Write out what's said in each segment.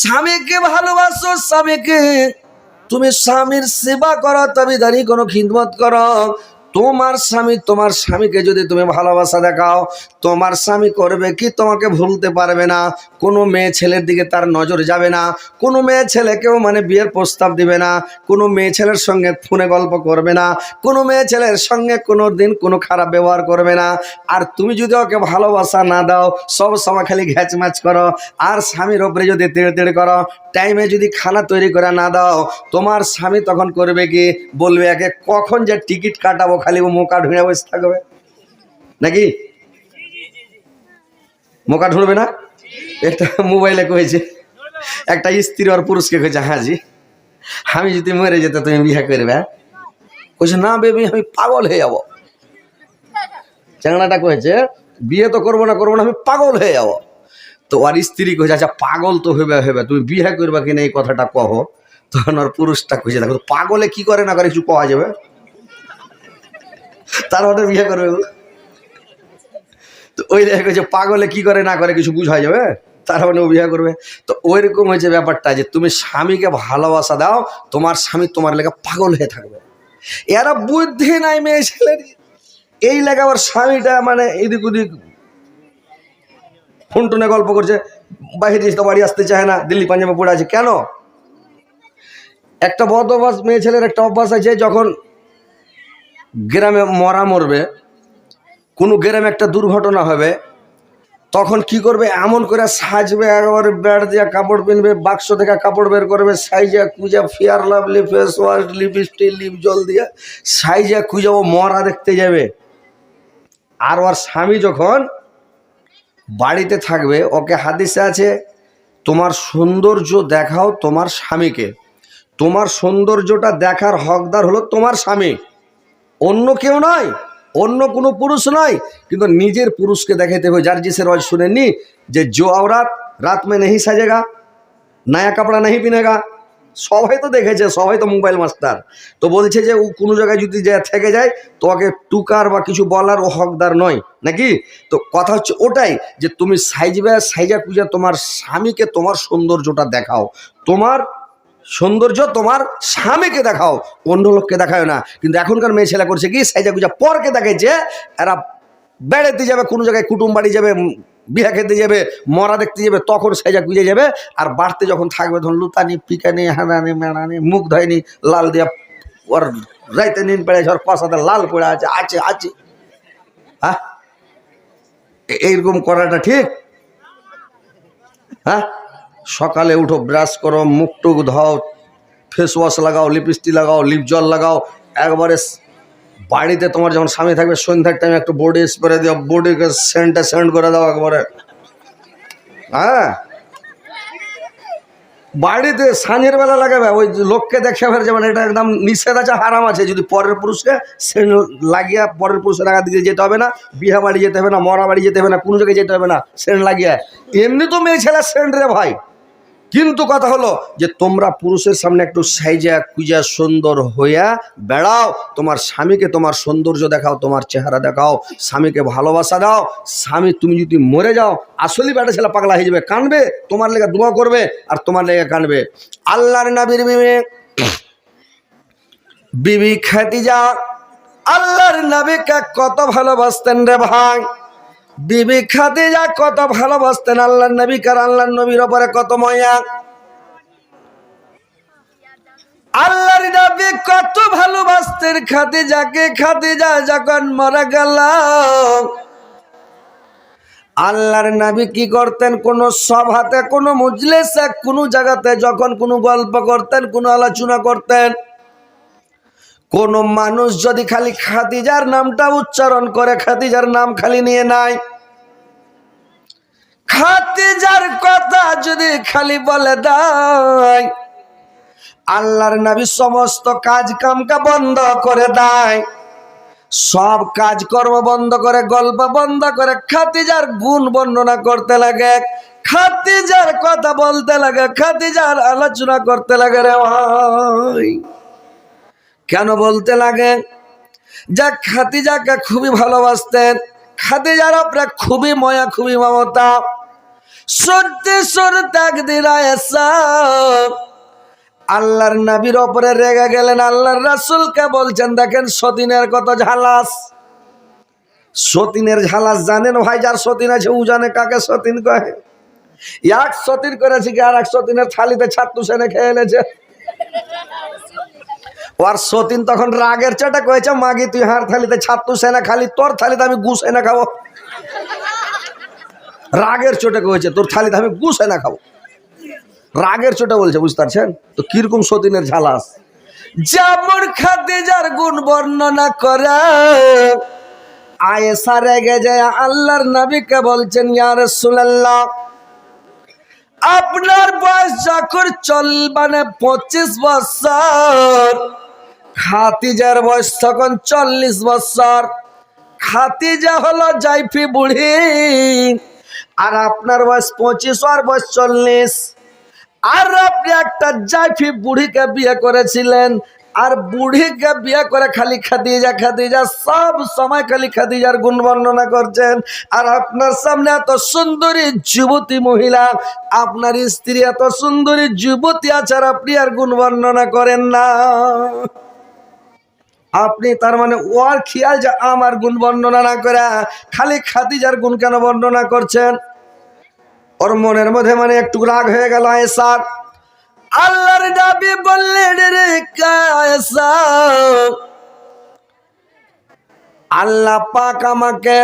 স্বামীকে ভালোবাসো স্বামীকে। তুমি স্বামীর সেবা করো তবে দাঁড়িয়ে কোনো খিদমত করো। তোমার স্বামী, তোমার স্বামীকে যদি তুমি ভালোবাসা দেখাও, তোমার স্বামী করবে কি তোমাকে ভুলতে পারবে না। কোনো মেয়ে ছেলের দিকে তার নজর যাবে না। কোনো মেয়ে ছেলেকেও মানে বিয়ের প্রস্তাব দিবে না। কোনো মেয়ে ছেলের সঙ্গে ফোনে গল্প করবে না। কোনো মেয়ে ছেলের সঙ্গে কোনো দিন কোনো খারাপ ব্যবহার করবে না। আর তুমি যদি ওকে ভালোবাসা না দাও, সব সময় খালি ঘ্যাচ ম্যাচ করো। আর স্বামীর ওপরে যদি তেড়ে তেড়ে করো টাইমে যদি খানা তৈরি করে না দাও, তোমার স্বামী তখন করবে কি? বলবে একে, কখন যে টিকিট কাটাবো খালি ও মোকা ঢুঁড়ে বসে থাকবে। নাকি? মোকা ঢুঁড়বে না? একটা মোবাইলে কয়েছে একটা স্ত্রী আর পুরুষকে কয়েছে হাজি আমি যদি মরে যেতে তুমি বিয়ে করবে হ্যাঁ? কইছে, না বেবি, আমি পাগল হয়ে যাব। চ্যাংড়াটা কয়েছে বিয়ে তো করব না করব না, আমি পাগল হয়ে যাব। তো আর স্ত্রী কইছে আচ্ছা পাগল তো হইবে হইবে, তুমি বিয়ে করবা কিনা এই কথাটা কহ। তখন ওর পুরুষটা কইছে, দেখো, পাগলে কি করে না করে কিছু কওয়া যাবে? তার মানে বিয়ে করবে তো ওই দেখে কইছে পাগলে কি করে না করে কিছু বুঝা যাবে? তার মানে ও বিয়ে করবে। তো ওইরকম হয়েছে ব্যাপারটা যে তুমি স্বামীকে ভালোবাসা দাও, তোমার স্বামী তোমার লেগে পাগল হয়ে থাকবে। এরা বুদ্ধি নাই মেয়ে ছেলের। এই লেগে আবার স্বামীটা মানে এদিক ওদিক ফোন টোনে গল্প করছে, বাহিরে তো, বাড়ি আসতে চায় না, দিল্লি, পাঞ্জাবে পড়ে আছে, কেন? একটা বদ অভ্যাস মেয়ে ছেলের একটা অভ্যাস আছে, যখন গ্রামে মরা মরবে, কোনো গ্রামে একটা দুর্ঘটনা হবে, তখন কি করবে? এমন করে সাজবে, একেবারে ব্যাট দিয়ে কাপড় পিনবে, বাক্স থেকে কাপড় বের করবে, সাইজা কুজা fair lovely face wash lipstick lip জল দিয়ে সাইজা কুজা ও মরা দেখতে যাবে। আর ওর স্বামী যখন বাড়িতে থাকবে, ওকে হাদিসে আছে, তোমার সৌন্দর্য দেখাও তোমার স্বামীকে। তোমার সৌন্দর্যটা দেখার হকদার হলো তোমার স্বামী। অন্য কেউ নয়, অন্য কোনো পুরুষ নয়, কিন্তু নিজের পুরুষকে দেখাইতে হবে। যার জিসে রজ শুনেননি যে জো আওরাত রাত মে নেই সাজেগা, নয়া কাপড়া নেই পিনেগা। সবাই তো দেখেছে, সবাই তো মোবাইল মাস্টার। তো বলছে যে ও কোনো জায়গায় যদি যা থেকে যায়, তো ওকে টুকার বা কিছু বলার ও হকদার নয়, নাকি? তো কথা হচ্ছে ওটাই যে তুমি সাইজবে, সাইজা কুজা তোমার স্বামীকে, তোমার সৌন্দর্যটা দেখাও। তোমার সৌন্দর্য তোমার স্বামীকে দেখাও, অন্য লোককে দেখায় না। কিন্তু এখনকার মেয়ে ছেলে করছে কি? সাইজা গুজা পরকে দেখাইছে, এরা বেড়াতে যাবে, কোনো জায়গায় কুটুম বাড়ি যাবে বিয়া খেতে যাবে, মরা দেখতে যাবে, তখন সাইজা গুজে যাবে, আর বাড়তে যখন থাকবে, তখন লুতানি, পিকানি, হানানি মেড়ানি মুখ ধয়নি লাল দিয়া ওর রাইতে নিন পেড়ে ওর কষাতে লাল পড়ে আছে আছে আছে। হ্যাঁ? এইরকম করাটা ঠিক? হ্যাঁ? সকালে উঠো ব্রাশ করো, মুখ টুক ধাও ফেস ওয়াশ লাগাও লিপস্টিক লাগাও লিপ জল লাগাও, একবারে বাড়িতে তোমার যখন স্বামী থাকবে, সন্ধ্যার টাইমে একটু বডি স্প্রে দিও বডিকে সেন্টে সেন্ট করে দাও একবারে। হ্যাঁ? বাড়িতে সাঁঝের বেলা লাগাবে, ওই লোককে দেখে যেমন এটা একদম নিষেধ আছে, হারাম আছে। যদি পরের পুরুষকে সেন্ট লাগিয়ে পরের পুরুষের আগা দিকে যেতে হবে না, বিহা বাড়ি যেতে হবে না, মরা বাড়ি যেতে হবে না, কোনো জায়গায় যেতে হবে না সেন্ট লাগিয়ে। এমনি তো মেয়ে ছেলে সেন্ট রে ভাই। কিন্তু কথা হলো যে তোমরা পুরুষের সামনে একটু সাইজা কুজা সুন্দর হইয়া বেড়াও। তোমার স্বামীকে তোমার সৌন্দর্য দেখাও, তোমার চেহারা দেখাও, স্বামীকে ভালোবাসা দাও। স্বামী, তুমি যদি মরে যাও, আসলেই বেটা ছেলে পাগলা হয়ে যাবে, কানবে, তোমার লেগে দোয়া করবে আর তোমার লেগে কানবে। আল্লাহর নাবির বিবে, বিবি খাদিজা, আল্লাহর নবীকে কত ভালোবাসতেন রে ভাই। বিবি খাদিজা কত ভালোবাসতেন আল্লাহর নবী, কার আল্লাহর নবীর ওপরে কত ময়া। আল্লাহর নবী কত ভালোবাসতেন খাদিজাকে, খাদিজা যখন মারা গেল। আল্লাহর নবী কি করতেন? কোন সভাতে, কোনো মজলিসে, কোনো জায়গাতে যখন কোনো গল্প করতেন, কোনো আলোচনা করতেন। কোন মানুষ যদি খালি খাদিজার নামটা উচ্চারণ করে, খাদিজার নাম খালি নিয়ে নাই। খাদিজার কথা যদি খালি বলে দেয়, আল্লাহর নবী সমস্ত কাজ কামকা বন্ধ করে দেয়। সব কাজকর্ম বন্ধ করে, গল্প বন্ধ করে খাতিজার গুণ বর্ণনা করতে লাগে। খাতিজার কথা বলতে লাগে খাতিজার আলোচনা করতে লাগে রে ভাই। কেন বলতে লাগে? যা খাতিজাকে খুবই ভালোবাসতেন। খাতিজার ওপরে খুবই ময়া, খুবই মমতা। সত্যি আল্লাহর নবীর ওপরে রেগে গেলেন। আল্লাহর রাসূলকে বলছেন, দেখেন, সতীনের কত ঝালাস। সতীনের ঝালাস জানেন ভাই, যার সতীন আছে, ও জানে কাকে সতীন কহে এক সতীন করেছে কি আর এক সতীনের থালিতে ছাত্র সেনে খেয়ে এনেছে? ওর সতীন তখন রাগের চাটা কয়েছে, মাগি, তুই হার থালিতে ছাত্র সেনা খালি, তোর থালিতে আমি গুস এনে খাব। রাগের চোটে কয়েছে, তোর থালিতে আমি গুস এনে খাব। রাগের চোটে বলছে বুঝতে পারছেন তো কীরকম সতীনের ঝালাস? যেমন খাদিজার গুণ বর্ণনা করে আয়েসা রেগে যায়, আল্লাহর নবীকে বলছেন, ইয়া রাসূলুল্লাহ, আপনার বয়স যখন চল মানে পঁচিশ বছর খাতিজার বয়স তখন চল্লিশ বছর। খাতিজা হলো জাইফি বুড়ি। আর আপনার বয়স পঁচিশ, আর বয়স চল্লিশ। আর আপনি একটা জাইফি বুড়িকে বিয়ে করেছিলেন, আর বুড়িকে বিয়ে করে খালি খাদিজা খাদিজা সব সময় খালি খাদিজার গুণ বর্ণনা করছেন। আর আপনার সামনে এত সুন্দরী যুবতী মহিলা, আপনার স্ত্রী এত সুন্দরী যুবতী আছে আর আপনি আর গুণ বর্ণনা করেন না। আপনি তার মানে ওর খেয়াল যে আমার গুণ বর্ণনা না করে, খালি খাদিজার গুণ কেন বর্ণনা করছেন? ওর মনের মধ্যে মানে একটু রাগ হয়ে গেল এসার আল্লাহর দাবি বললেন, রে আল্লাহ পাক আমাকে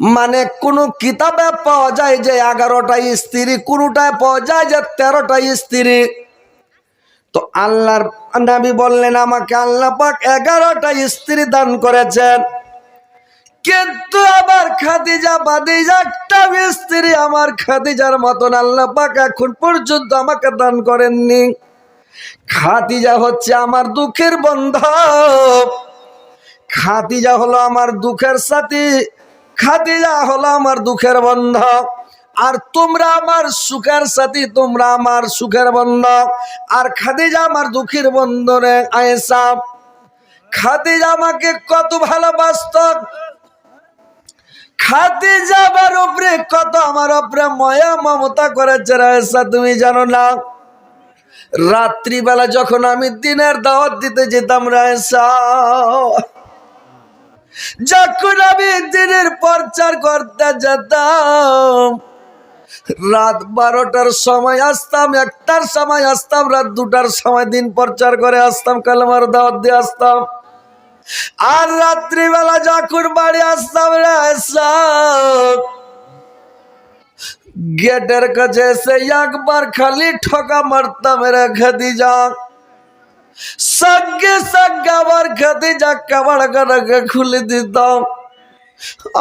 মানে কোন কিতাবে পাওয়া যায় যে এগারোটা স্ত্রী কোনটায় পাওয়া যায় যে তেরোটা স্ত্রী? তো আল্লাহর নবী বললেন, আমাকে আল্লাহ পাক এগারোটা স্ত্রী দান করেছেন। কিন্তু আবার খাদিজা বাদিজা একটা স্ত্রী আমার খাদিজার মতন আল্লাহ পাক এখন পর্যন্ত আমাকে দান করেননি। খাদিজা হচ্ছে আমার দুঃখের বন্ধব খাদিজা হলো আমার দুঃখের সাথী। খাদিজা হলো আমার দুঃখের বন্ধব আর তোমরা আমার সুখের সাথী, তোমরা আমার সুখের বন্ধব আর খাদিজা আমার দুঃখের বন্ধনে আয়েসা খাদিজা আমাকে কত ভালোবাসত। খাতে যাবার উপরে কত আমার উপরে ময়া, মমতা করেছে রায়সা তুমি জানো না? রাত্রিবেলা যখন আমি দিনের দাওয়াত দিতে যেতাম রায়সা যখন আমি দিনের প্রচার করতে যেতাম রাত বারোটার সময় আসতাম একটার সময় আসতাম রাত দুটার সময় দিন প্রচার করে আসতাম কালমার দাওয়াত দিয়ে আসতাম। আর রাত্রিবেলা যখন বাড়ি আসতাম রে আসতাম, গেটের কাছে এসে একবার খালি ঠকা মারতাম রে খাদিজা। সঙ্গে সঙ্গে আমার খাদিজা কাবার কাটাকে খুলে দিতাম।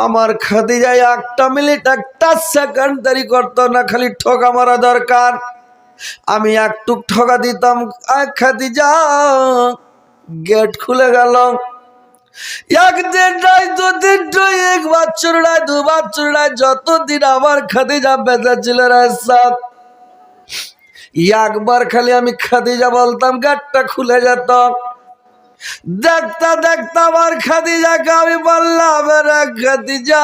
আমার খাদিজা একটা মিনিট, একটা সেকেন্ড দেরি করতো না, খালি ঠকা মারা দরকার। আমি একটু ঠকা দিতাম, আয় খাদিজা গেট খুলে গেল। দুদিন একবার খালি আমি খাদিজা বলতাম গেটটা খুলে যেত। দেখতা দেখতা আমার খাদিজাকে আমি বললাম খাদিজা,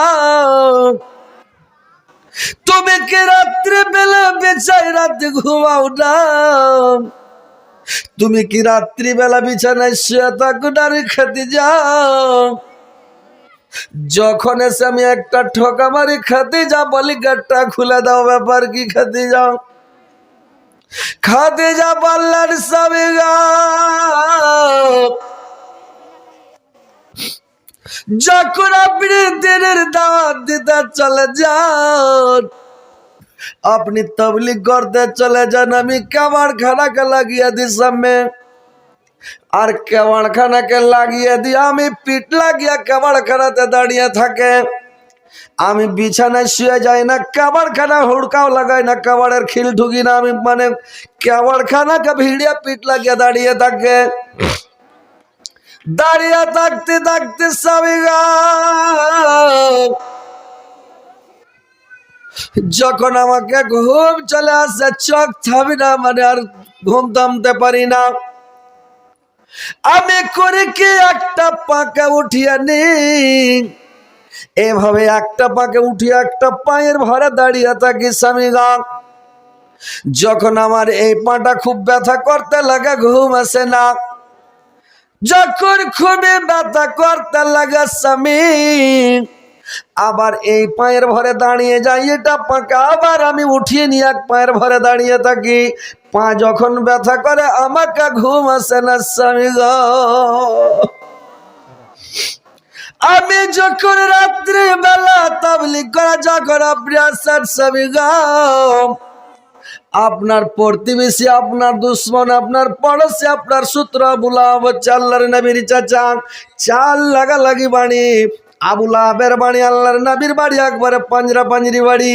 তুমি কি রাত্রে বেলা বেচাই রাতে ঘুমাও না? তুমি কি রাত্রিবেলা বিছানায় শুয়ে থাকো না রে খাদিজা? যখন এসে আমি একটা ঠকা মারি খাতে যা বলি গেটটা খুলে দাও, ব্যাপার কি খাতে যাও খাতে যা পাল্লার সবে যখন আপনি দিনের দাওয়াত দিতে চলে যান, আপনি তবলিগ করতে চলে যান, আমি কাবার খানাকে লাগিয়ে দিই সামনে। আর কেবাড় খানাকে লাগিয়ে দিয়ে আমি পিঠ লাগিয়ে কেবাড় খানাতে দাঁড়িয়ে থাকে। আমি বিছানায় শুয়ে যাই না কাবার খানা হুড়কাও লাগাই না কাবাড়ের খিল ঢুকি না, আমি মানে কাবার খানাকে ভিড়িয়ে পিঠ লাগিয়ে দাঁড়িয়ে থাকে। দাঁড়িয়ে থাকতে থাকতে স্বামী যখন আমাকে ঘুম চলে আসে, চোখ থামি না মানে আর ঘুম থামতে পারি না। আমি করে কি একটা পাকা উঠিয়ে নি এভাবে একটা পাকে উঠিয়ে একটা পায়ের ভরে দাঁড়িয়ে থাকি স্বামী যখন আমার এই পাটা খুব ব্যথা করতে লাগে, ঘুম আসে না। যখন খুবই ব্যথা করতে লাগে স্বামী, আবার এই পায়ের ভরে দাঁড়িয়ে যাই, এটা পাকা। আবার আমি উঠিয়ে নিয়ে এক পায়ের ভরে দাঁড়িয়ে থাকি। পা যখন ব্যথা করে, আমাকে ঘুম আসে না স্বামী গো। আমি যখন রাত্রি বেলা তাবলিগ করা, যখন আপনি স্বামী গো আপনার প্রতিবেশী, আপনার দুশ্মন, আপনার পড়োশি, আপনার সূত্র আবুলা হচ্ছে আল্লাহর নবীর চাচা। চাল লাগালাগি বাড়ি আবুল আহাবের বাড়ি আল্লাহর নবীর বাড়ি, একবারে পাঞ্জরা পাঞ্জরি বাড়ি।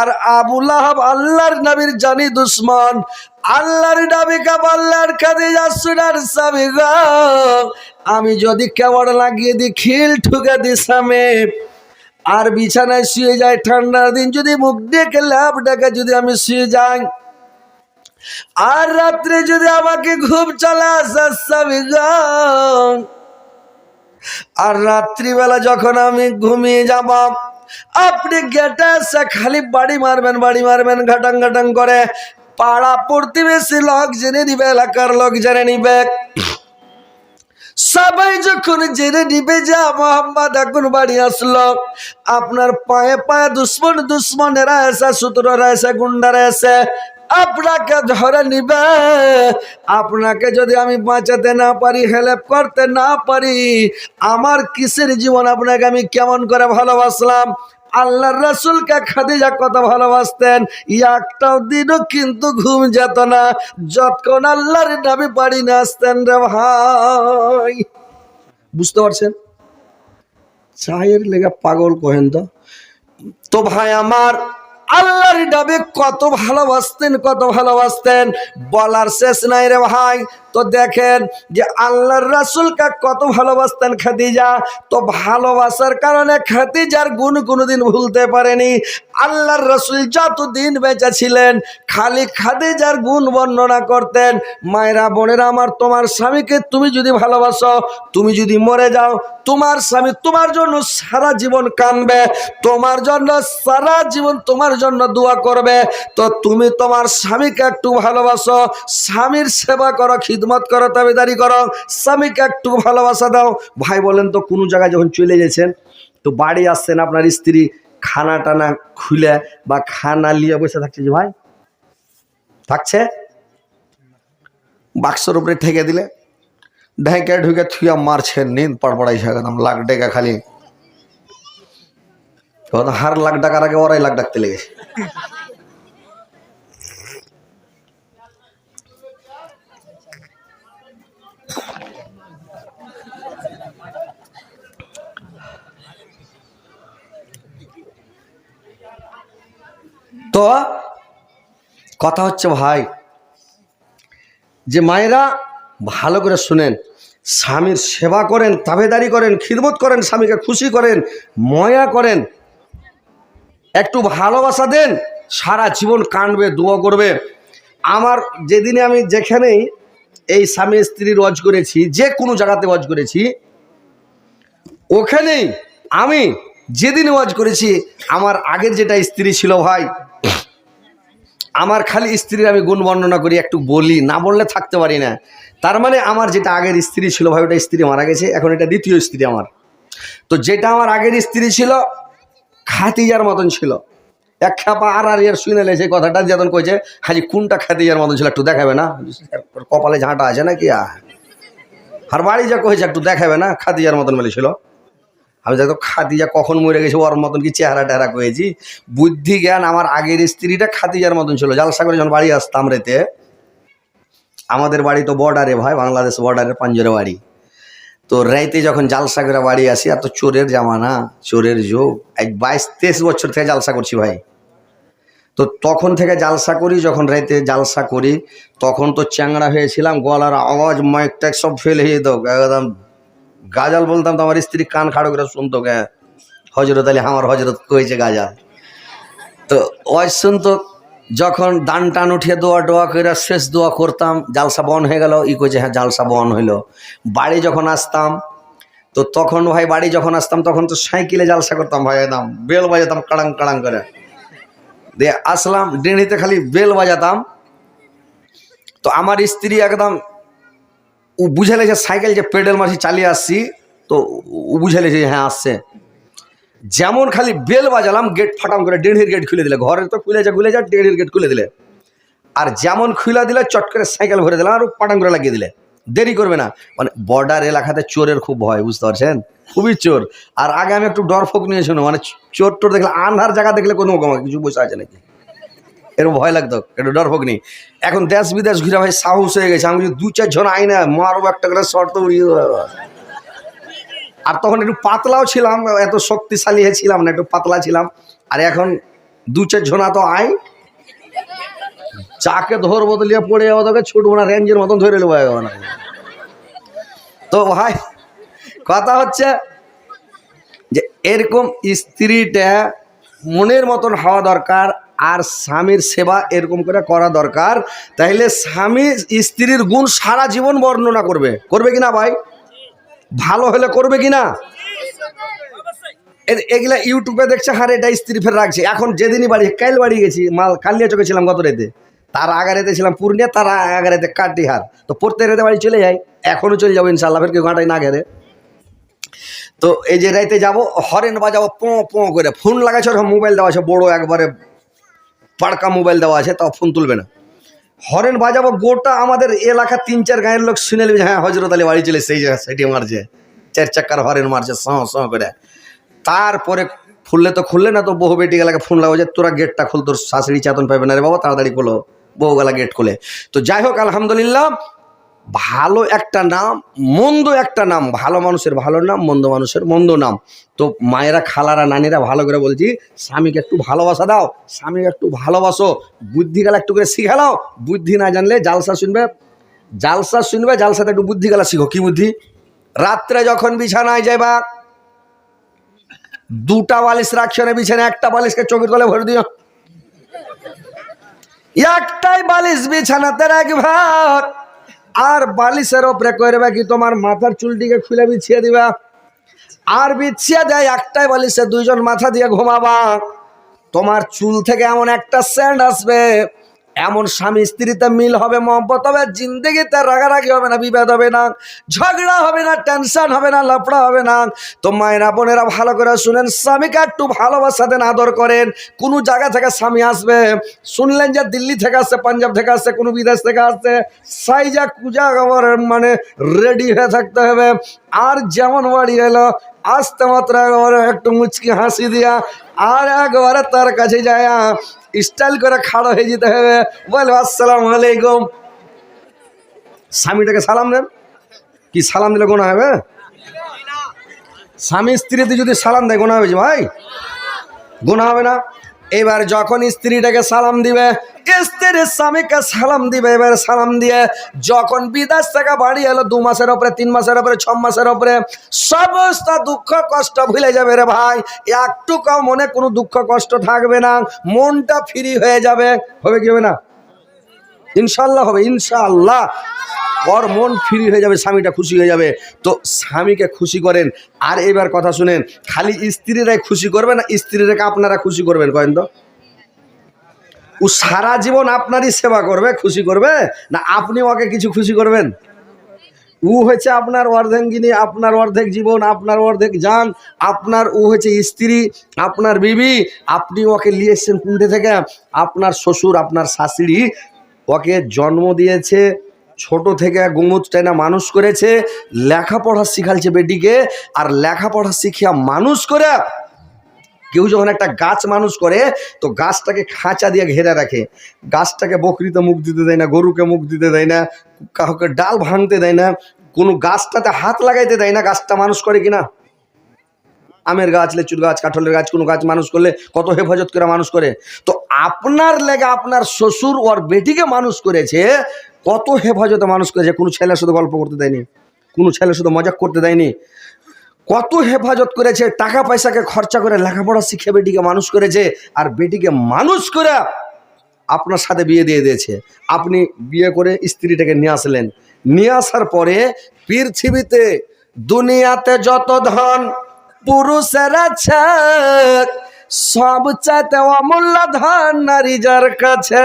আর আবুল আহাব আল্লাহর নবীর জানি দুশ্মন। আল্লাহর নবী কাব আল্লাহর যাচ্ছুনার স্বামী গো। আমি যদি কেমন লাগিয়ে দিই, খিল ঠুকে দিই স্বামী আর বিছানায় শুয়ে যায় ঠান্ডার দিন যদি মুখ ডেকে ল্যাপ ডেকে যদি আমি শুয়ে যাই। আর রাত্রে যদি আমাকে ঘুম চলে আসে স্বামী গো, আর রাত্রিবেলা যখন আমি ঘুমিয়ে যাব আপনি গেটে খালি বাড়ি মারবেন বাড়ি মারবেন ঘাটাং ঘাটাং করে। পাড়া প্রতিবেশী লোক জেনে নিবে এলাকার লোক জেনে নিবে। সবাই যখন জেনে নিবে যে মোহাম্মদ এখন বাড়ি আসলো, আপনার পায়ে পায়ে দুশ্মন, দুশ্মনেরা এসে সূত্ররা এসে, গুন্ডারা এসে, আপনাকে ধরে নিবে। আপনাকে যদি আমি বাঁচাতে না পারি, হেল্প করতে না পারি, আমার কিসের জীবন আপনাকে আমি কেমন করে ভালোবাসলাম? আল্লাহর রসুলকে খাদিজা কত ভালোবাসতেন? একটাও দিনও কিন্তু ঘুম যেত না। যতক্ষণ আল্লাহর নামে বাড়ি না আসতেন রে ভাই। বুঝতে পারছেন? চায়ের লেগে পাগল কহেন তো। তো ভাই আমার আল্লাহর ডাবে কত ভালোবাসতেন কত ভালোবাসতেন। বলার শেষ নাই রে ভাই। তো দেখেন যে আল্লাহর রাসুলকে কত ভালোবাসতেন খাদিজা। তো ভালোবাসার কারণে খাদিজার গুণ কোনোদিন ভুলতে পারেনি। আল্লাহর রসুল যতদিন বেঁচে ছিলেন, খালি খাদিজার গুণ বর্ণনা করতেন, মায়েরা, বোনেরা, আমার তোমার স্বামীকে তুমি যদি ভালোবাসো, তুমি যদি মরে যাও, তোমার স্বামী তোমার জন্য সারা জীবন কানবে তোমার জন্য সারা জীবন তোমার জন্য দোয়া করবে। তো তুমি তোমার স্বামীকে একটু ভালোবাসো। স্বামীর সেবা করো, খিদমত করো, তাবেদারি করো। স্বামীকে একটু ভালোবাসা দাও। ভাই বলেন তো, কোনো জায়গায় যখন চলে গেছেন, তো বাড়ি আসছেন আপনার স্ত্রী, খানা টানা খুলে বা খানা নিয়ে বসে থাকছে যে ভাই, থাকছে? বাক্সর উপরে ঠেকে দিলে। ঢেকে ঢুকে থুয়া মারছে, নিন পড়পড়াইছে একদম লাখ ডেকা খালি। হার লাখ ডাকার আগে ওরাই লাখ ডাকতে লেগেছে তো কথা হচ্ছে ভাই, যে মায়েরা ভালো করে শুনেন, স্বামীর সেবা করেন, তাবেদারি করেন, খিদমত করেন, স্বামীকে খুশি করেন, ময়া করেন একটু ভালোবাসা দেন, সারা জীবন কাঁদবে দোয়া করবে। আমার যেদিনে আমি যেখানেই এই স্বামী স্ত্রী রজ করেছি, যে কোনো জায়গাতে ওয়াজ করেছি, ওখানেই আমি যেদিন ওয়াজ করেছি, আমার আগের যেটা স্ত্রী ছিল ভাই, আমার খালি স্ত্রীর আমি গুণ বর্ণনা করি, একটু বলি, না বললে থাকতে পারি না। তার মানে আমার যেটা আগের স্ত্রী ছিল ভাই, ওটা স্ত্রী মারা গেছে, এখন এটা দ্বিতীয় স্ত্রী আমার। তো যেটা আমার আগের স্ত্রী ছিল খাতিজার মতন ছিল। এক খাপা আর আর ইয়ার শুনে সেই কথাটা যখন কইছে, হাজি কোনটা খাতিজার মতন ছিল একটু দেখাবে না? কপালে ঝাঁটা আছে নাকি? আর বাড়ি যা কয়েছে একটু দেখাবে না? খাতিজার মতন বলেছিল আমি দেখো, খাতিজা কখন মরে গেছে, ওর মতন কি চেহারা টেহারা কয়েছি বুদ্ধি জ্ঞান আমার আগের স্ত্রীটা খাতিজার মতন ছিল। জালসা করে যখন বাড়ি আসতাম রেতে, আমাদের বাড়ি তো বর্ডারে ভাই, বাংলাদেশ বর্ডারে পাঞ্জরে বাড়ি। তো রাইতে যখন জালসা করে বাড়ি আসি, আর তো চোরের জামানা, চোরের যোগ এক বাইশ তেইশ বছর থেকে জালসা করছি ভাই। তো তখন থেকে জালসা করি, যখন রাইতে জালসা করি, তখন তো চ্যাংড়া হয়েছিলাম, গলার আওয়াজ মাইক ট্যাক সব ফেল হয়ে যেত। একদম গাজাল বলতাম তো আমার স্ত্রী কান খাড়ো করে শুনতো হজরত আলী, আমার হজরত কয়েছে গাজাল। তো ওই শুনতো যখন দান টান উঠিয়ে দোয়া টোয়া করে শেষ দোয়া করতাম, জালসা বন হয়ে গেল, ই কইছে হ্যাঁ জালসা বন হইল। বাড়ি যখন আসতাম, তো তখন ভাই বাড়ি যখন আসতাম, তখন তো সাইকেলে জালসা করতাম, ভাই, একদম বেল বাজাতাম, কাড়াং কাড়াং করে। দিয়ে আসলাম ডেনিতে খালি বেল বাজাতাম। তো আমার স্ত্রী একদম বুঝালে যে সাইকেল যে পেডেল মারছি, চালিয়ে আসছি, তো বুঝালে যে হ্যাঁ আসছে। যেমন খালি বেল বাজালাম গেট ফাটাম করে ডেড়ির গেট খুলে দিলে। ঘরে তো খুলে যা খুলে যা ডেড়ির গেট খুলে দিলে। আর যেমন খুলে দিলে, চট করে সাইকেল ভরে দিলাম, আর পাটাং করে লাগিয়ে দিলে। দেরি করবে না। মানে বর্ডার এলাকাতে চোরের খুব ভয়, বুঝতে পারছেন? খুবই চোর। আর আগে আমি একটু ডরফক নিয়েছিল মানে চোর টোর দেখলে আন্ধার জায়গা দেখলে কোনো কিছু বসে আছে নাকি? এরকম ভয় লাগতো, একটু ডরফক নেই এখন দেশ বিদেশ ঘুরে ভাই সাহস হয়ে গেছে, আমি দু চার জন আই না মারবো একটা করে শর্ত উড়িয়ে। আর তখন একটু পাতলাও ছিলাম, এত শক্তিশালী ছিলাম না, একটু পাতলা ছিলাম। আর এখন দু চার ঝোনা তো আই। চাকে ধরবো তো পড়ে যাব, তোকে ছুটবো না, রেঞ্জের মতন ধরে নেব এখন তো ভাই, কথা হচ্ছে যে এরকম স্ত্রীটা মনের মতন হওয়া দরকার আর স্বামীর সেবা এরকম করে করা দরকার। তাইলে স্বামী স্ত্রীর গুণ সারা জীবন বর্ণনা করবে। করবে কিনা ভাই? ভালো হলে করবে কিনা? এ- এগুলা ইউটিউবে দেখছে হারে এটা স্ত্রী ফের রাখছে। এখন যেদিনই বাড়ি কাল বাড়ি গেছি মাল কালিয়া চোখে ছিলাম গত রেতে। তার আগারেতে ছিলাম পূর্ণিয়া তার আগারেতে কাটিহার। তো প্রত্যেক রেতে বাড়ি চলে যাই এখনও চলে যাব ইনশাল্লাহ ফের কেউ ঘাটাই না ঘেরে তো এই যে রাইতে যাব হরেন বাজাবো পো পো করে। ফোন লাগাচ্ছে মোবাইল দেওয়া আছে বড় একবারে পাড়কা মোবাইল দেওয়া আছে তাও ফোন তুলবে না। হরেন বাজাবো, গোটা আমাদের এলাকা তিন চার গাঁয়ের লোক শুনে নেবে হ্যাঁ হজরত আলী বাড়ি চলে সেই সেটি মারছে, চার চাকার হরেন মারছে, সহ সহ করে। তারপরে খুললে তো খুললে না, তো বহু বেটি গেলাকে ফোন লাগো যে, তোরা গেটটা খুল, তোর শাশুড়ি চাতন পাবে না রে বাবা, তাড়াতাড়ি খোলো বহু গেলা গেট খুলে। তো যাই হোক, আলহামদুলিল্লাহ ভালো একটা নাম, মন্দ একটা নাম, ভালো মানুষের ভালো নাম, মন্দ মানুষের মন্দ নাম। তো মায়েরা, খালারা, নানিরা ভালো করে বলছি, স্বামীকে একটু ভালোবাসা দাও, স্বামীকে একটু ভালোবাসো বুদ্ধি গেলা একটু করে শিখালাও, বুদ্ধি না জানলে জালসা শুনবে জালসা শুনবে, জালসাতে একটু বুদ্ধি গেলা শিখো, কি বুদ্ধি? রাত্রে যখন বিছানায় যাইবা, দুটা বালিশ রাখছো না বিছানা একটা বালিশকে চোখের তলে ভরে দিও। একটাই বালিশ বিছানাতে রাখবা আর বালিশের ওপরে করবে কি তোমার মাথার চুলটিকে খুলে বিছিয়ে দিবা? আর বিছিয়ে দেয় একটাই বালিশে, দুইজন মাথা দিয়ে ঘুমাবা। তোমার চুল থেকে এমন একটা স্যান্ড আসবে এমন স্বামী, স্ত্রীতে মিল হবে মহব্বত হবে, জিন্দগিতে রাগারাগি হবে না বিভেদ হবে না, ঝগড়া হবে না টেনশন হবে না, লাফড়া হবে না। তো মায়েরা, বোনেরা ভালো করে শুনেন, স্বামীকে একটু ভালোবাসা দেন, আদর করেন। কোনো জায়গা থেকে স্বামী আসবে, শুনলেন যে দিল্লি থেকে আসছে, পাঞ্জাব থেকে আসছে, কোনো বিদেশ থেকে আসছে, সাইজা কুজা মানে রেডি হয়ে থাকতে হবে। আর যেমন বাড়ি এলো, আসতে মাত্র একটু মুচকি হাসি দিয়া, আর একবারে তার কাছে যায় স্টাইল করে খাড়া হয়ে যেতে হবে। বল, আসসালাম আলাইকুম। স্বামীটাকে সালাম দেন। কি সালাম দিলে গোনা হবে? স্বামী স্ত্রীতে যদি সালাম দেয়, গোনা হবে ভাই? গোনা হবে না। এবার যখন স্ত্রীটাকে সালাম দিবে, স্ত্রীর স্বামীকে সালাম দিবে, এবার সালাম দিয়ে যখন বিদেশ থেকে বাড়ি এলো দু মাসের ওপরে, তিন মাসের ওপরে, ছ মাসের ওপরে, সমস্ত দুঃখ, কষ্ট ভুলে যাবে রে ভাই। একটুকু মনে কোনো দুঃখ, কষ্ট থাকবে না। মনটা ফ্রি হয়ে যাবে। হবে কি হবে না? ইনশাল্লাহ হবে ইনশাল্লাহ ওর মন ফ্রি হয়ে যাবে, স্বামীটা খুশি হয়ে যাবে। তো স্বামীকে খুশি করেন। আর এবার কথা শুনেন, খালি স্ত্রীরাই খুশি করবে না স্ত্রীরাকে আপনারা খুশি করবেন, কয়েন তো? ও সারা জীবন আপনারই সেবা করবে, খুশি করবে? না, আপনি ওকে কিছু খুশি করবেন? উ হচ্ছে আপনার অর্ধেঙ্গিনী, আপনার অর্ধেক জীবন, আপনার অর্ধেক যান আপনার ও হচ্ছে স্ত্রী, আপনার বিবি, আপনি ওকে নিয়ে এসছেন থেকে। আপনার শ্বশুর, আপনার শাশুড়ি ওকে জন্ম দিয়েছে, ছোট থেকে গুমুচ টাইনা মানুষ করেছে, লেখাপড়া শিখালছে বেটিকে, আর লেখাপড়া শিখিয়া মানুষ করে কেউ যখন একটা গাছ মানুষ করে, তো গাছটাকে খাঁচা দিয়ে ঘেরে রাখে। গাছটাকে বকরিতে মুখ দিতে দেয় না, গরুকে মুখ দিতে দেয় না, কাউকে ডাল ভাঙতে দেয় না, কোনো গাছটাতে হাত লাগাইতে দেয় না গাছটা মানুষ করে কিনা। আমের গাছ, লেচুর গাছ, কাঁঠালের গাছ, কোনো গাছ মানুষ করলে কত হেফাজত করে মানুষ করে? তো আপনার লেগে আপনার শ্বশুর ওর বেটিকে মানুষ করেছে, কত হেফাজতে মানুষ করেছে? কোনো ছেলের শুধু গল্প করতে দেয়নি, কোনো ছেলের শুধু মজাক করতে দেয়নি। কত হেফাজত করেছে, টাকা পয়সাকে খরচা করে লেখাপড়া শিখে বেটিকে মানুষ করেছে, আর বেটিকে মানুষ করে আপনার সাথে বিয়ে দিয়ে দিয়েছে। আপনি বিয়ে করে স্ত্রীটাকে নিয়ে আসলেন। নিয়ে আসার পরে পৃথিবীতে দুনিয়াতে যত ধন পুরুষের সব চাইতে অমূল্য ধন নারী যার কাছে।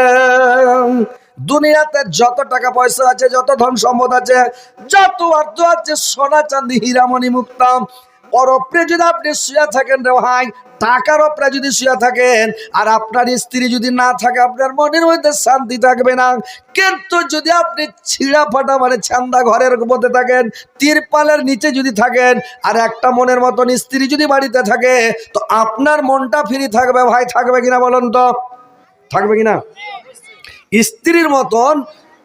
দুনিয়াতে যত টাকা পয়সা আছে, যত ধন সম্পদ আছে, যত অর্থ আছে, সোনা, চাঁদি, হীরামণি, মুক্তাম ওর ওপরে যদি আপনি শুয়ে থাকেন রে ভাই, টাকার ওপরে যদি শুয়ে থাকেন, আর আপনার স্ত্রী যদি না থাকে, আপনার মনের মধ্যে শান্তি থাকবে না। কিন্তু যদি আপনি ছিঁড়া ফাটা মানে ছান্দা ঘরের মধ্যে থাকেন তিরপালের নিচে যদি থাকেন, আর একটা মনের মতন স্ত্রী যদি বাড়িতে থাকে, তো আপনার মনটা ফ্রি থাকবে ভাই, থাকবে কিনা বলুন তো? থাকবে কিনা? স্ত্রীর মতন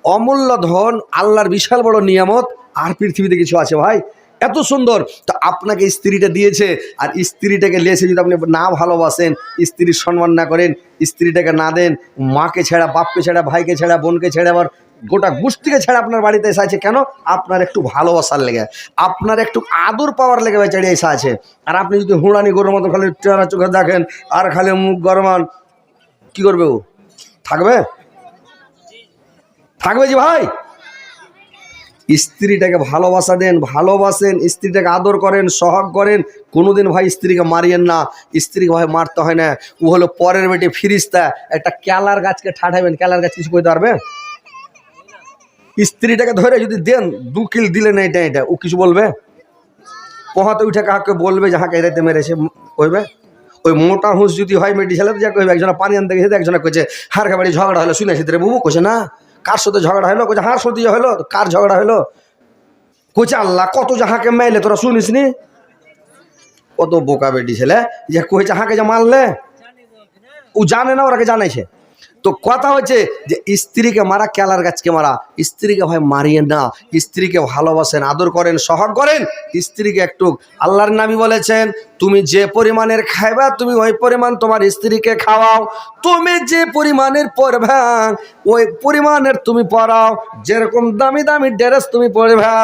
অমূল্য ধন, আল্লাহর বিশাল বড় নিয়ামত, আর পৃথিবীতে কিছু আছে ভাই? এত সুন্দর। তো আপনাকে স্ত্রীটা দিয়েছে, আর স্ত্রীটাকে লেসে যদি আপনি না ভালোবাসেন, স্ত্রীর সম্মান না করেন, স্ত্রীটাকে না দেন, মাকে ছেড়া, বাপকে ছেড়া, ভাইকে ছেড়া, বোনকে ছেড়ে আবার গোটা গোষ্ঠীকে ছেড়ে আপনার বাড়িতে এসে আছে, কেন? আপনার একটু ভালোবাসার লেগে, আপনার একটু আদর পাওয়ার লেগে বেচারি এসে আছে। আর আপনি যদি হুঁড়ানি গরুর মতো খালি চেহারা চোখে দেখেন, আর খালি মুখ গরমান, কি করবে ও? থাকবে? থাকবে যে ভাই? স্ত্রীটাকে ভালোবাসা দেন, ভালোবাসেন, স্ত্রীটাকে আদর করেন, সহগ করেন, কোনোদিন ভাই স্ত্রীকে মারিয়েন না, স্ত্রীকে ভাই মারতে হয় না। ও হলো পরের বেটে ফিরিস্তা। একটা ক্যালার গাছকে ঠাঠাবেন ক্যালার গাছ কিছু করতে পারবে? স্ত্রীটাকে ধরে যদি দেন, দু কিল দিলে না এটা এটা। ও কিছু বলবে? পোহাতে উঠে কাহাকে বলবে যে হাঁকে রেতে মেরেছে কইবে? ওই মোটা হুঁস যদি হয় মেডি ছেলে, যা কইবে, একজনে পানি আনতে গেছে, একজনে কইছে হার খাবাড়ি ঝগড়া হলো শুনেছি রে বুবু কইছে না। কার সাথে ঝগড়া হলো? কোচা হার সাথে হলো। কার ঝগড়া হলো? কোচা আল্লাহ, কত যাহাকে মাইলে, তোরা শুনিস নি? কত বোকা বেটি ছেলে। যে কোচা হাঁকে যে মারলে? ও জানে না, ওরাকে জানাইছে। তো কথা হচ্ছে যে স্ত্রীকে মারা, কেলার গাছকে মারা। স্ত্রীকে ভাই মারিয়ে না। স্ত্রীকে ভালোবাসেন, আদর করেন, সহগ করেন। স্ত্রীকে একটু আল্লাহর নাবি বলেছেন, তুমি যে পরিমাণের খাইবা, তুমি ওই পরিমাণ তোমার স্ত্রীকে খাওয়াও। তুমি যে পরিমাণের পরবা ওই পরিমাণের তুমি পরাও যেরকম দামি দামি ড্রেস তুমি পরবা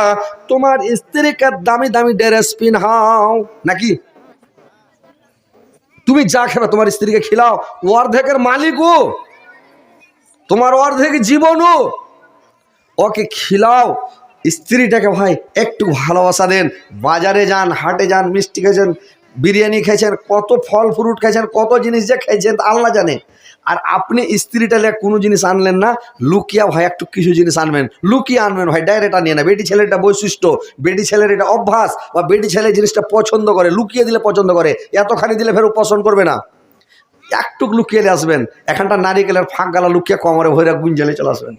তোমার স্ত্রীকে দামি দামি ড্রেস পিনহাও। নাকি? তুমি যা খাবে, তোমার স্ত্রীকে খিলাও। ও অর্ধেকের মালিকও। তোমার অর্ধেক জীবনও। ওকে খিলাও। স্ত্রীটাকে ভাই, একটু ভালোবাসা দেন। বাজারে যান, হাটে যান, মিষ্টি খেয়েছেন, বিরিয়ানি খেয়েছেন, কত ফল ফ্রুট খেয়েছেন, কত জিনিস যে খেয়েছেন, আল্লাহ জানে। আর আপনি স্ত্রীটা কোনো জিনিস আনলেন না, লুকিয়া ভাই, একটু কিছু জিনিস আনবেন। লুকিয়ে আনবেন ভাই, ডাইরেক্ট আনিয়ে না। বেটি ছেলের এটা বৈশিষ্ট্য, বেটি ছেলের এটা অভ্যাস, বা বেটি ছেলে জিনিসটা পছন্দ করে, লুকিয়ে দিলে পছন্দ করে, এতখানি দিলে ফের পছন্দ করবে না। একটুক লুকিয়ে আসবেন। এখানটা নারিকেলের ফাঁক গালা লুকিয়ে কমরে ভৈরা গুঞ্জালে চলে আসবেন।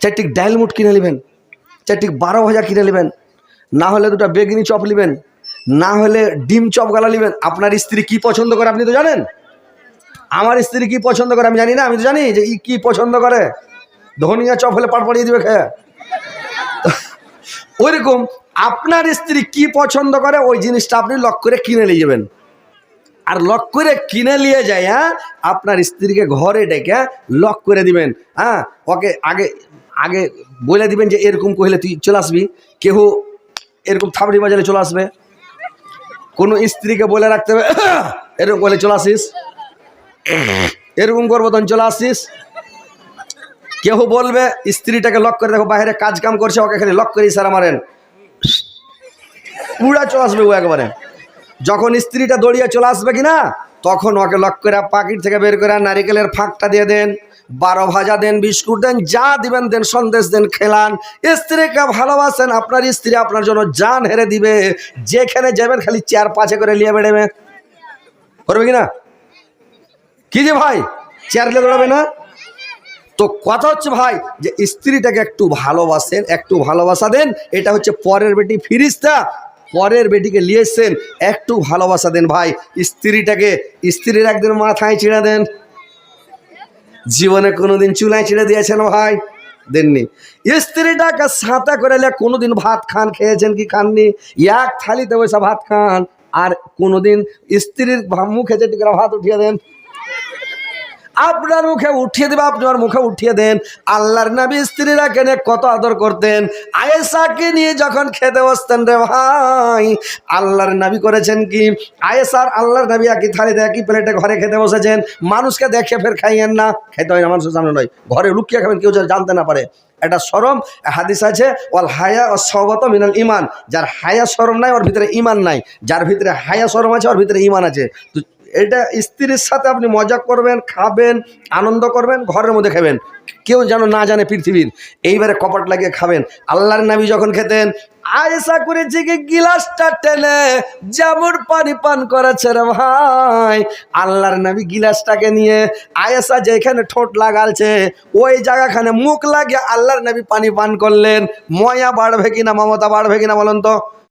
চারটিক ডাইল মুট কিনে নেবেন, চারটিক বারো ভাজা কিনে নেবেন, না হলে দুটো বেগনি চপ নেবেন, না হলে ডিম চপ গালা নেবেন। আপনার স্ত্রী কি পছন্দ করে আপনি তো জানেন? আমার স্ত্রী কি পছন্দ করে আমি জানি না, আমি তো জানি যে ই কি পছন্দ করে। ধনিয়া চপ হলে পাট পাড়িয়ে দিবে খেয়ে। ওইরকম আপনার স্ত্রী কি পছন্দ করে ওই জিনিসটা আপনি লক করে কিনে নিয়ে যাবেন। আর লক করে কিনে নিয়ে যায় হ্যাঁ? আপনার স্ত্রীকে ঘরে ডেকে লক করে দিবেন হ্যাঁ? ওকে আগে আগে বলে দিবেন যে এরকম কহিলে তুই চলে আসবি। কেহ এরকম থাবড়ি বাজারে চলে আসবে। কোনো স্ত্রীকে বলে রাখতে হবে এরকম বলে চলে আসিস? এরকম করব তখন চলে আসিস? কেউ বলবে, স্ত্রীটাকে লক করে দেখো, বাইরে কাজ কাম করছে, ওকে খালি লক করে ইশারা মারেন। পুরা চলে আসবে ও একবারে। যখন স্ত্রীটা দৌড়িয়ে চলে আসবে কিনা, তখন ওকে লক করে পাকিট থেকে বের করে নারিকেলের ফাঁকটা দিয়ে দেন, বারো ভাজা দেন, বিস্কুট দেন, যা দিবেন দেন, সন্দেশ দেন, খেলান। স্ত্রীকে ভালোবাসেন, আপনার স্ত্রী আপনার জন্য জান হেরে দিবে। যেখানে যাবেন খালি চেয়ার পাঁচে করে নিয়ে বেড়েবে। করবে কিনা? কি যে ভাই? চেয়ার নিয়ে দৌড়াবে না? তো কথা হচ্ছে ভাই, যে স্ত্রীটাকে একটু ভালোবাসেন, একটু ভালোবাসা দেন, এটা হচ্ছে পরের বেটি ফিরিস্তা। পরের বেটিকে নিয়ে এসছেন, একটু ভালোবাসা দেন ভাই। স্ত্রীটাকে স্ত্রীর একদিন মাথায় ছিঁড়ে দেন। জীবনে কোনোদিন চুলায় ছিঁড়ে দিয়েছেন ভাই, দেননি। স্ত্রীটাকে সাঁতা করে কোনোদিন ভাত খান, খেয়েছেন কি খাননি? এক থালিতে বসে ভাত খান, আর কোনোদিন স্ত্রীর মুখে যেটি করে ভাত উঠিয়ে দেন আপনার মুখে উঠিয়ে দেবে, আপনার মুখে উঠিয়ে দেন। আল্লাহর নবী স্ত্রীরা কেনে কত আদর করতেন। আয়েসাকে নিয়ে যখন খেতে বসতেন রে ভাই, আল্লাহর নবী করেছেন কি? আয়েসার আল্লাহর নবী একই থালিতে একই প্লেটে ঘরে খেতে বসেছেন। মানুষকে দেখে ফের খাইয়েন না। খেতে হয় না মানুষের সামনে নয়। ঘরে লুকিয়ে খাবেন, কেউ জানতে না পারে। এটা সরম হাদিস আছে, ওয়াল হায়া ও সবত মিনাল ইমান যার হায়া সরম নাই, ওর ভিতরে ইমান নাই। যার ভিতরে হায়া সরম আছে, ওর ভিতরে ইমান আছে। এটা স্ত্রীর সাথে আপনি মজা করবেন, খাবেন, আনন্দ করবেন, ঘরের মধ্যে খাবেন। কেউ যেন না জানে পৃথিবীর। এইবারে কপাট লাগিয়ে খাবেন। আল্লাহর নবী যখন খেতেন আয়েসা করেছে কি গিলাসটা টেনে যেমন পানি পান করেছে রে ভাই। আল্লাহর নবী গিলাসটাকে নিয়ে আয়েসা যেখানে ঠোঁট লাগালছে, ওই জায়গাখানে মুখ লাগিয়ে আল্লাহর নবী পানি পান করলেন। ময়া বাড়বে কিনা, মমতা বাড়বে কিনা বলেন তো?